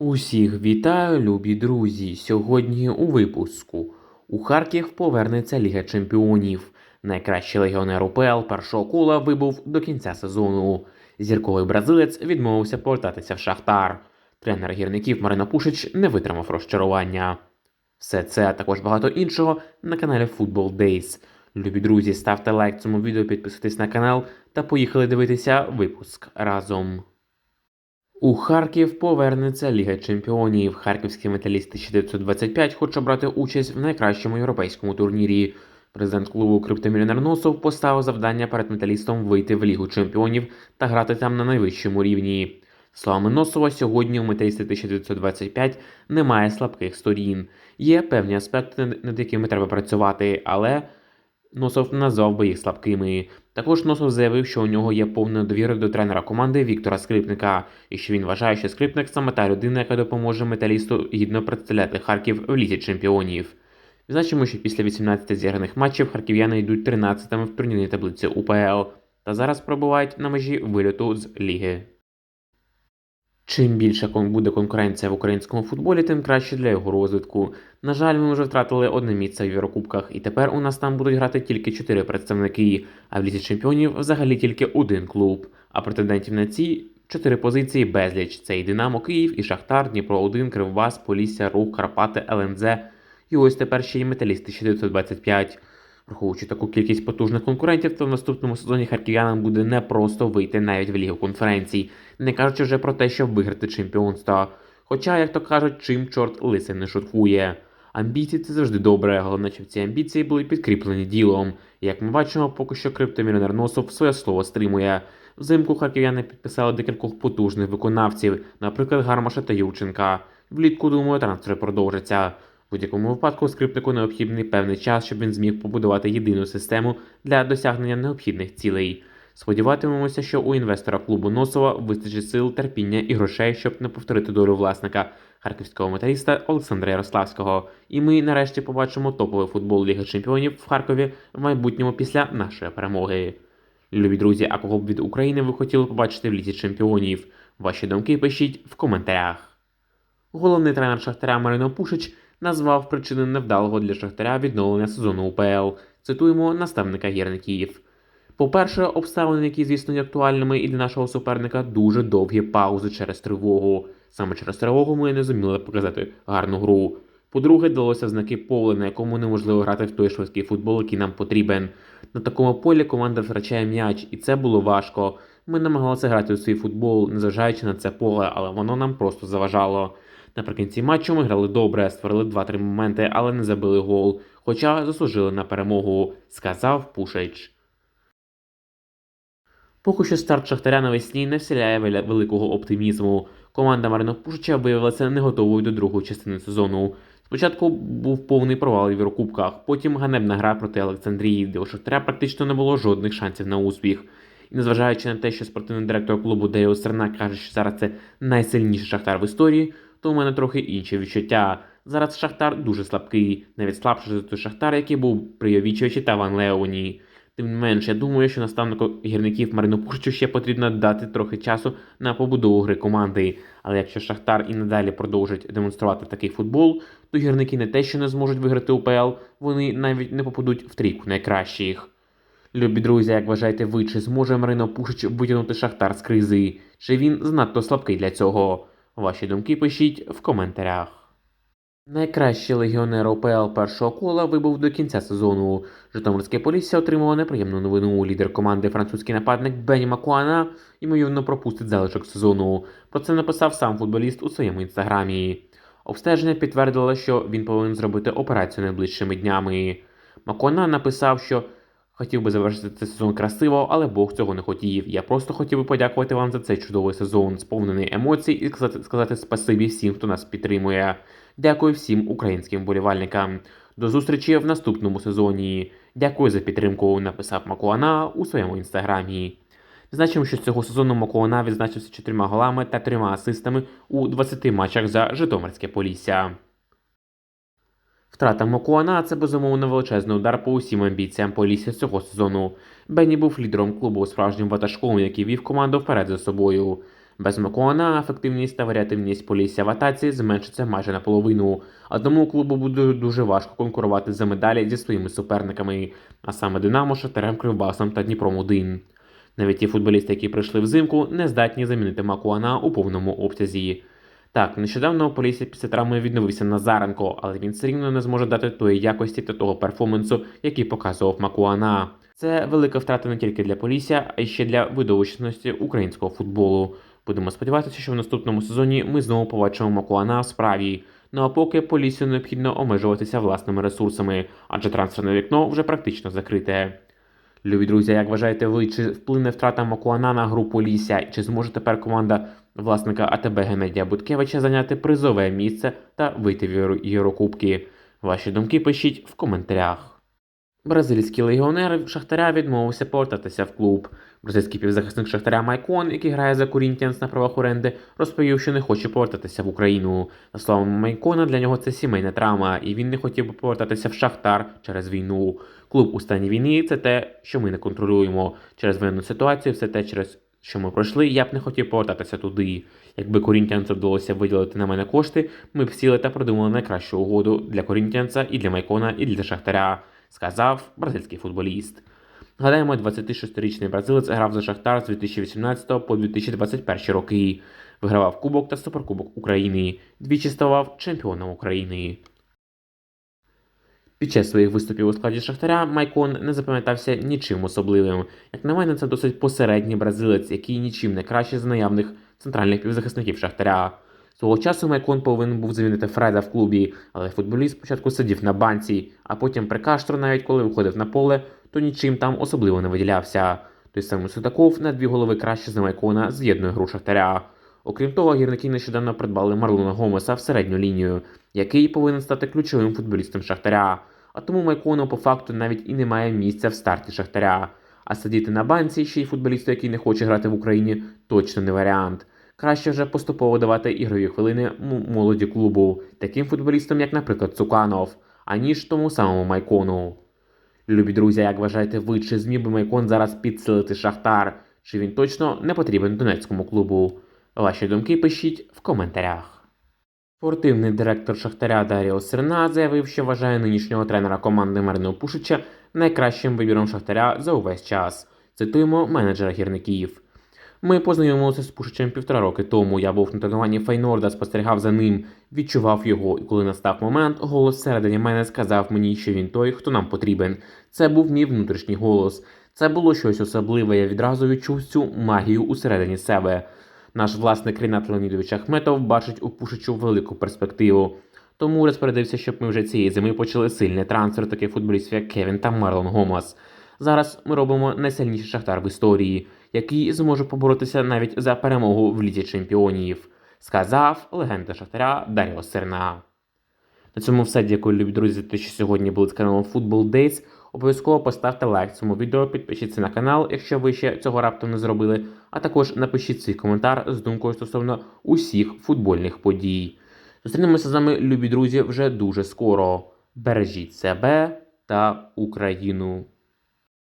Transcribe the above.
Усіх вітаю, любі друзі! Сьогодні у випуску. У Харків повернеться Ліга Чемпіонів. Найкращий легіонер УПЛ першого кола вибув до кінця сезону. Зірковий бразилець відмовився повертатися в Шахтар. Тренер гірників Марина Пушич не витримав розчарування. Все це а також багато іншого на каналі Football Days. Любі друзі, ставте лайк цьому відео, підписуйтесь на канал та поїхали дивитися випуск разом. У Харків повернеться Ліга Чемпіонів. Харківські металісти 1925 хоче брати участь в найкращому європейському турнірі. Президент клубу Криптомільйонер Носов поставив завдання перед металістом вийти в Лігу Чемпіонів та грати там на найвищому рівні. Словами Носова, сьогодні у металісти 1925 немає слабких сторін. Є певні аспекти, над якими треба працювати, але Носов назвав би їх слабкими. Також Носов заявив, що у нього є повна довіра до тренера команди Віктора Скрипника, і що він вважає, що Скрипник саме та людина, яка допоможе металісту гідно представляти Харків в лізі чемпіонів. Відзначимо, що після 18 зіграних матчів харків'яни йдуть 13-ми в турнірній таблиці УПЛ та зараз пробувають на межі вильоту з ліги. Чим більше буде конкуренція в українському футболі, тим краще для його розвитку. На жаль, ми вже втратили одне місце в Єврокубках, і тепер у нас там будуть грати тільки чотири представники, а в лізі чемпіонів взагалі тільки один клуб. А претендентів на ці чотири позиції безліч: це і Динамо Київ, і Шахтар, Дніпро 1, Кривбас, Полісся, Рух, Карпати, ЛНЗ. І ось тепер ще й металісти 1925. Враховуючи таку кількість потужних конкурентів, то в наступному сезоні харків'янам буде непросто вийти навіть в Лігу конференцій, не кажучи вже про те, щоб виграти чемпіонство. Хоча, як то кажуть, чим чорт лисий не шуткує. Амбіції це завжди добре, головне, щоб ці амбіції були підкріплені ділом. Як ми бачимо, поки що криптомільйонер Носов своє слово стримує. Взимку харків'яни підписали декількох потужних виконавців, наприклад, Гармаша та Юрченка. Влітку, думаю, трансфери продовжаться. Будь-якому випадку скрипнику необхідний певний час, щоб він зміг побудувати єдину систему для досягнення необхідних цілей. Сподіватимемося, що у інвестора клубу Носова вистачить сил, терпіння і грошей, щоб не повторити долю власника харківського металіста Олександра Ярославського. І ми нарешті побачимо топовий футбол Ліги Чемпіонів в Харкові в майбутньому після нашої перемоги. Любі друзі, а кого б від України ви хотіли побачити в лізі чемпіонів? Ваші думки пишіть в коментарях. Головний тренер Шахтаря Марино Пушич назвав причини невдалого для Шахтаря відновлення сезону УПЛ. Цитуємо наставника гірників. По-перше, обставини, які, звісно, є актуальними і для нашого суперника, дуже довгі паузи через тривогу. Саме через тривогу ми не зуміли показати гарну гру. По-друге, далося знаки поля, на якому неможливо грати в той швидкий футбол, який нам потрібен. На такому полі команда втрачає м'яч, і це було важко. Ми намагалися грати у свій футбол, незважаючи на це поле, але воно нам просто заважало. Наприкінці матчу ми грали добре, створили 2-3 моменти, але не забили гол, хоча заслужили на перемогу, сказав Пушич. Поки що старт Шахтаря навесні не вселяє великого оптимізму. Команда Марина Пушича виявилася не готовою до другої частини сезону. Спочатку був повний провал в Єврокубках, потім ганебна гра проти Олександрії, де у Шахтаря практично не було жодних шансів на успіх. І незважаючи на те, що спортивний директор клубу Део Стерна каже, що зараз це найсильніший шахтар в історії, то у мене трохи інші відчуття. Зараз Шахтар дуже слабкий, навіть слабший за той Шахтар, який був при Йовічевичі та Ван Леоні. Тим не менш, я думаю, що наставнику гірників Марину ще потрібно дати трохи часу на побудову гри команди. Але якщо Шахтар і надалі продовжить демонструвати такий футбол, то гірники не те, що не зможуть виграти УПЛ, вони навіть не попадуть в трійку найкращих. Любі друзі, як вважаєте ви, чи зможе Марино Пушич витягнути Шахтар з кризи? Чи він занадто слабкий для цього? Ваші думки пишіть в коментарях. Найкращий легіонер ОПЛ першого кола вибув до кінця сезону. Житомирське Полісся отримало неприємну новину. Лідер команди французький нападник Бені Макуана ймовірно пропустить залишок сезону. Про це написав сам футболіст у своєму інстаграмі. Обстеження підтвердило, що він повинен зробити операцію найближчими днями. Макуана написав, що хотів би завершити цей сезон красиво, але Бог цього не хотів. Я просто хотів би подякувати вам за цей чудовий сезон, сповнений емоцій, і сказати, сказати спасибі всім, хто нас підтримує. Дякую всім українським вболівальникам. До зустрічі в наступному сезоні. Дякую за підтримку, написав Макуана у своєму інстаграмі. Значимо, що цього сезону Макуана відзначився чотирма голами та трьома асистами у 20 матчах за Житомирське Полісся. Втрата Макуана це безумовно величезний удар по усім амбіціям Полісся цього сезону. Бенні був лідером клубу справжнім ватажком, який вів команду вперед за собою. Без Макуана ефективність та варіативність Полісся в атаці зменшиться майже наполовину, а тому клубу буде дуже важко конкурувати за медалі зі своїми суперниками, а саме Динамо, Шахтарем, Кривбасом та Дніпром 1 Навіть ті футболісти, які прийшли взимку, не здатні замінити Макуана у повному обсязі. Так, нещодавно Полісся після травми відновився Назаренко, але він все рівно не зможе дати тої якості та того перформансу, який показував Макуана. Це велика втрата не тільки для Полісся, а й ще для видовищності українського футболу. Будемо сподіватися, що в наступному сезоні ми знову побачимо Макуана в справі. Ну а поки Поліссю необхідно обмежуватися власними ресурсами, адже трансферне вікно вже практично закрите. Любі друзі, як вважаєте ви, чи вплине втрата Макуана на гру Полісся, чи зможе тепер команда власника АТБ Геннадія Буткевича зайняти призове місце та вийти в Єврокубки? Ваші думки пишіть в коментарях. Бразильський легіонер Шахтаря відмовився повертатися в клуб. Бразильський півзахисник Шахтаря Майкон, який грає за Корінтіанс на правах оренди, розповів, що не хоче повертатися в Україну. За словами Майкона, для нього це сімейна травма, і він не хотів би повертатися в Шахтар через війну. Клуб у стані війни це те, що ми не контролюємо. Через воєнну ситуацію, все те, через що ми пройшли, я б не хотів повертатися туди. Якби Корінтіанцю вдалося виділити на мене кошти, ми б сіли та придумали найкращу угоду для Корінтіанця і для Майкона, і для Шахтаря, сказав бразильський футболіст. Нагадаємо, 26-річний бразилець грав за Шахтар з 2018 по 2021 роки. Вигравав Кубок та Суперкубок України. Двічі ставав чемпіоном України. Під час своїх виступів у складі Шахтаря Майкон не запам'ятався нічим особливим. Як на мене, це досить посередній бразилець, який нічим не краще з наявних центральних півзахисників Шахтаря. Свого часу Майкон повинен був замінити Фреда в клубі, але футболіст спочатку сидів на банці, а потім при Каштро, навіть коли виходив на поле, то нічим там особливо не виділявся. Той самий Судаков на дві голови краще за Майкона з'єднує гру Шахтаря. Окрім того, гірники нещодавно придбали Марлона Гомеса в середню лінію, який повинен стати ключовим футболістом Шахтаря. А тому Майкону по факту навіть і немає місця в старті Шахтаря. А сидіти на банці ще й футболісту, який не хоче грати в Україні, точно не варіант. Краще вже поступово давати ігрові хвилини молоді клубу, таким футболістам, як, наприклад, Цуканов, аніж тому самому Майкону. Любі друзі, як вважаєте ви, чи зміг би Майкон зараз підсилити Шахтар? Чи він точно не потрібен Донецькому клубу? Ваші думки пишіть в коментарях. Спортивний директор Шахтаря Даріо Серна заявив, що вважає нинішнього тренера команди Марину Пушича найкращим вибіром Шахтаря за увесь час. Цитуємо менеджера гірників. Ми познайомилися з Пушичем півтора роки тому. Я був на тренуванні Фейнорда, спостерігав за ним, відчував його, і коли настав момент, голос всередині мене сказав мені, що він той, хто нам потрібен. Це був мій внутрішній голос. Це було щось особливе. Я відразу відчув цю магію усередині себе. Наш власник Рінат Леонідович Ахметов бачить у Пушичу велику перспективу. Тому розпорядився, щоб ми вже цієї зими почали сильний трансфер таких футболістів, як Кевін та Марлон Гомас. Зараз ми робимо найсильніший шахтар в історії, який зможе поборотися навіть за перемогу в лізі чемпіонів, сказав легенда Шахтаря Даріо Серна. На цьому все. Дякую, любі друзі, за те, що сьогодні були з каналом Football Days. Обов'язково поставте лайк цьому відео, підпишіться на канал, якщо ви ще цього раптом не зробили, а також напишіть свій коментар з думкою стосовно усіх футбольних подій. Зустрінемося з вами, любі друзі, вже дуже скоро. Бережіть себе та Україну.